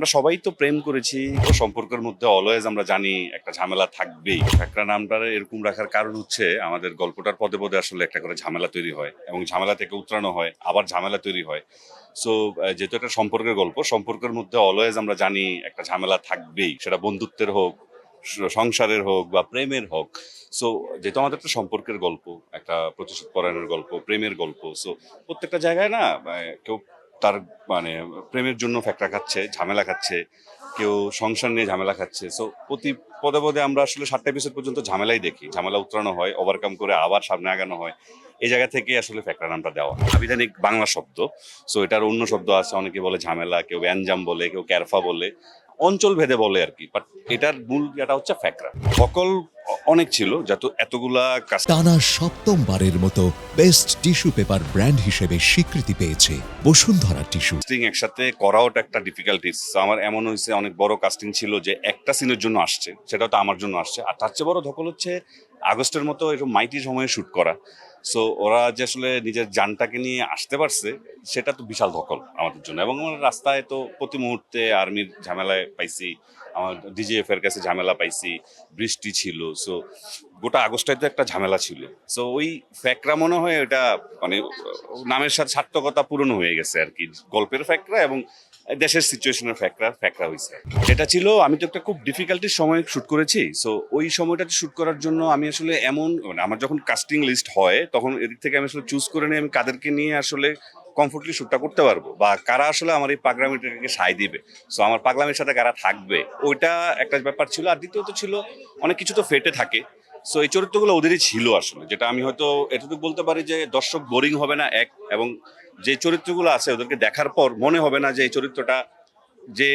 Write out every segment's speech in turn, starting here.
আমরা সবাই তো প্রেম করেছি সম্পর্কের মধ্যে অলওয়েজ আমরা জানি একটা ঝামেলা থাকবেই। একটা নামটা এরকম রাখার কারণ হচ্ছে আমাদের গল্পটার পদে পদে আসলে একটা করে ঝামেলা তৈরি হয় এবং ঝামেলা থেকে উতরানো হয়, আবার ঝামেলা তৈরি হয়। সো যেহেতু একটা সম্পর্কের গল্প, সম্পর্কের মধ্যে অলওয়েজ আমরা জানি একটা ঝামেলা থাকবেই। সেটা বন্ধুত্বের হোক সংসারের হোক বা প্রেমের হোক। সো যেহেতু আমাদের একটা সম্পর্কের গল্প, একটা প্রতিশোধ পরায়ণের গল্প, প্রেমের গল্প সো প্রত্যেকটা জায়গায় না কেউ তার মানে প্রেমের জন্য ফ্যাকড়া খাচ্ছে, ঝামেলা খাচ্ছে, কেউ সংসার নিয়ে ঝামেলা খাচ্ছে। সো প্রতি পদে পদে আমরা আসলে সাতটা এপিসোড পর্যন্ত ঝামেলাই দেখি। ঝামেলা উতরানো হয় ওভারকাম করে আবার সামনে আগানো হয়। এই জায়গা থেকে আসলে ফ্যাকড়া নামটা দেওয়া আবিধানিক বাংলা শব্দ। সো এটার অন্য শব্দ আছে, অনেকে বলে ঝামেলা, কেউ অ্যানজাম বলে, কেউ ক্যারফা বলে। অঞ্চল ভেদে বলে আর কি বাট এটার মূল এটা হচ্ছে ফ্যাকরা। সকল অনেক ছিল যত এতগুলা টানা সপ্তমবারের মতো বেস্ট টিস্যু পেপার ব্র্যান্ড হিসেবে স্বীকৃতি পেয়েছে বসুন্ধরা টিস্যু। কাস্টিং একসাথে করাও একটা ডিফিকাল্টিস আমার এমন হয়েছে অনেক বড় কাস্টিং ছিল যে একটা সিনের জন্য আসছে সেটা তো আমার জন্য আসছে। আর তার চেয়ে বড় ধকল হচ্ছে আগস্টের মতো এরকম মাইটি সময়ে শুট করা। সো ওরা যে আসলে নিজের যানটাকে নিয়ে আসতে পারছে সেটা তো বিশাল ধকল আমাদের জন্য। এবং আমার রাস্তায় তো প্রতি মুহূর্তে আর্মির ঝামেলায় পাইছি আমার ডিজিএফ এর কাছে ঝামেলা পাইছি, বৃষ্টি ছিল সো গোটা আগস্টটায় তো একটা ঝামেলা ছিল। সো ওই ফ্যাকরা মনে হয় এটা মানে নামের সাথে সার্থকতা পূরণ হয়ে গেছে আর কি, গল্পের ফ্যাকরা এবং দেশের সিচুয়েশনের ফ্যাকরা ফ্যাকরা হয়েছে এটা ছিল, আমি তো একটা খুব ডিফিকাল্টির সময় শুট করেছি সো ওই সময়টাতে শ্যুট করার জন্য আমি আসলে এমন মানে আমার যখন কাস্টিং লিস্ট হয়, তখন এদিক থেকে আমি আসলে চুজ করে নিই আমি কাদেরকে নিয়ে আসলে কমফোর্টলি শ্যুটটা করতে পারব বা কারা আসলে আমার এই পাগলামিটাকে সায় দিবে? সো আমার পাগলামির সাথে কারা থাকবে? ওইটা একটা ব্যাপার ছিল। আর দ্বিতীয়ত ছিল, অনেক কিছু তো ফেটে থাকে। সো এই চরিত্রগুলো ওদেরই ছিল আসলে, যেটা আমি হয়তো এতটুকু বলতে পারি যে দর্শক বোরিং হবে না, এক, এবং যে চরিত্রগুলো আছে ওদেরকে দেখার পর মনে হবে না যে এই চরিত্রটা যে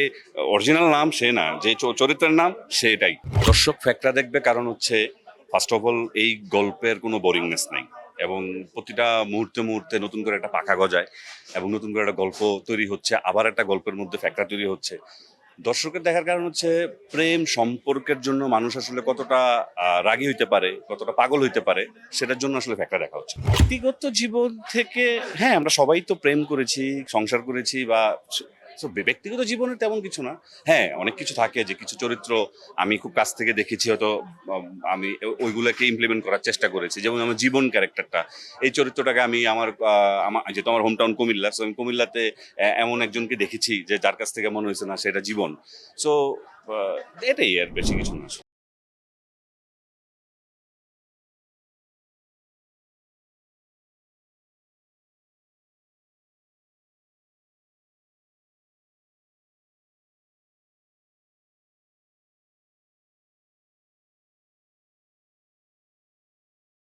অরিজিনাল নাম সে না, যে চরিত্রের নাম সেটাই দর্শক ফ্যাক্টরা দেখবে, কারণ হচ্ছে ফার্স্ট অফ অল এই গল্পের কোনো বোরিংনেস নাই। এবং প্রতিটা মুহূর্তে মুহূর্তে নতুন করে একটা পাখা গজায় এবং নতুন করে একটা গল্প তৈরি হচ্ছে, আবার একটা গল্পের মধ্যে ফ্যাক্টর তৈরি হচ্ছে। দর্শকের দেখার কারণ হচ্ছে, প্রেম সম্পর্কের জন্য মানুষ আসলে কতটা রাগী হইতে পারে, কতটা পাগল হইতে পারে, সেটার জন্য আসলে ফ্যাক্টর দেখা হচ্ছে। ব্যক্তিগত জীবন থেকে হ্যাঁ আমরা সবাই তো প্রেম করেছি, সংসার করেছি বা so, ব্যক্তিগত জীবনে তেমন কিছু না। হ্যাঁ অনেক কিছু থাকে যে কিছু চরিত্র আমি খুব কাছ থেকে দেখেছি হয়তো আমি ওইগুলোকে ইমপ্লিমেন্ট করার চেষ্টা করেছি। যেমন আমার জীবন ক্যারেক্টারটা। এই চরিত্রটাকে আমি আমার আমার যেহেতু আমার হোমটাউন কুমিল্লা সো আমি কুমিল্লাতে এমন একজনকে দেখেছি যে যার কাছ থেকে মনে হয়েছে না সেটা জীবন। সো এটাই আর বেশি কিছু না।